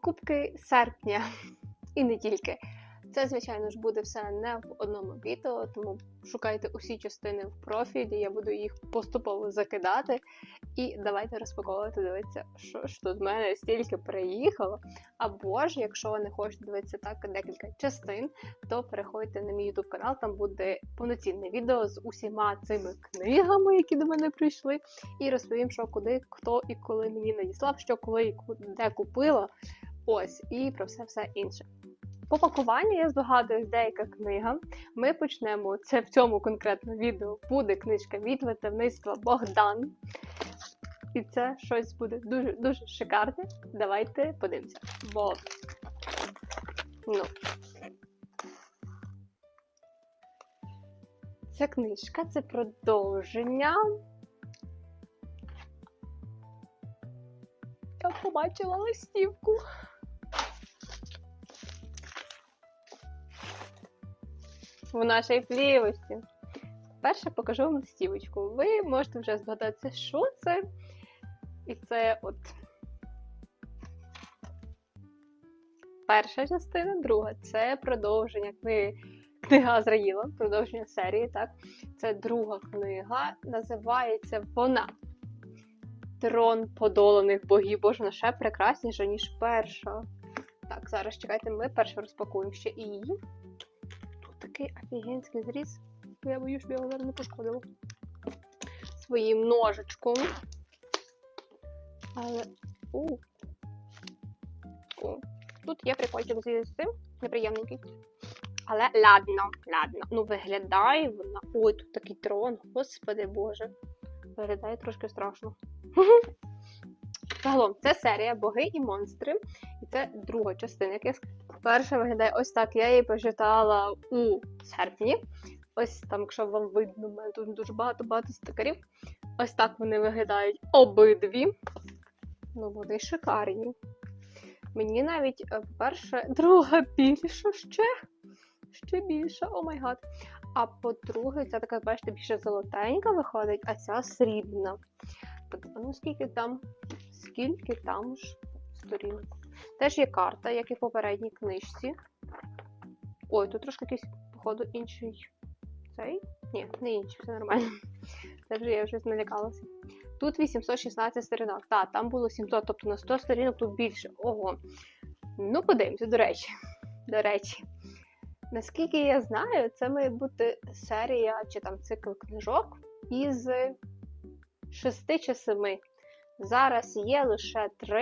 покупки серпня і не тільки. Це, звичайно ж, буде все не в одному відео, тому шукайте усі частини в профілі, я буду їх поступово закидати. І давайте розпаковувати, дивитися, що ж тут в мене стільки приїхало. Або ж, якщо ви не хочете дивитися так декілька частин, то переходьте на мій YouTube канал, там буде повноцінне відео з усіма цими книгами, які до мене прийшли, і розповім, що куди, хто і коли мені надіслав, що коли і де купила. Ось, і про все все інше. По пакуванню я здогадуюсь деяка книга. Ми почнемо це в цьому конкретно відео. Буде книжка від видавництва Богдан. І це щось буде дуже дуже шикарне. Давайте подивимося. Бо ну. Ця книжка це продовження. Я побачила листівку. В нашій плівості. Перше покажу вам листівочку. Ви можете вже згадатися, що це. І це от перша частина, друга це продовження книги Книга Азраїла, продовження серії. так? Це друга книга. Називається вона Трон подоланих богів. Боже, вона ще прекрасніша, ніж перша. Так, зараз чекайте, ми перше розпакуємо ще і її. Такий офігенський зріз. Я боюсь, щоб я його зараз не пошкодила. Своїм ножичком. Але. У. О. Тут є прикольчик з цим. Неприємненький. Але ладно, ладно. Ну, виглядає вона. Ой, тут такий трон, господи боже. Виглядає трошки страшно. Загалом, це серія Боги і монстри. І це друга частина. Як я сказала. Перша виглядає ось так. Я її почитала у серпні. Ось там, якщо вам видно, в мене тут дуже багато-багато стикерів. Ось так вони виглядають обидві. Ну, вони шикарні. Мені навіть, е, по-перше, друга більша ще. Ще більша, о май гад. А по-друге, ця така, бачите, більше золотенька виходить, а ця срібна. Подивимо, ну, скільки там, скільки там ж сторінок. Теж є карта, як і в попередній книжці. Ой, тут трошки якийсь, походу, інший цей. Ні, не інший, все нормально. Це вже я вже налякалася. Тут 816 сторінок. Так, там було 700, тобто на 100 сторінок тут більше. Ого. Ну, подивимося, до речі. До речі. Наскільки я знаю, це має бути серія чи там цикл книжок із 6 чи 7. Зараз є лише 3.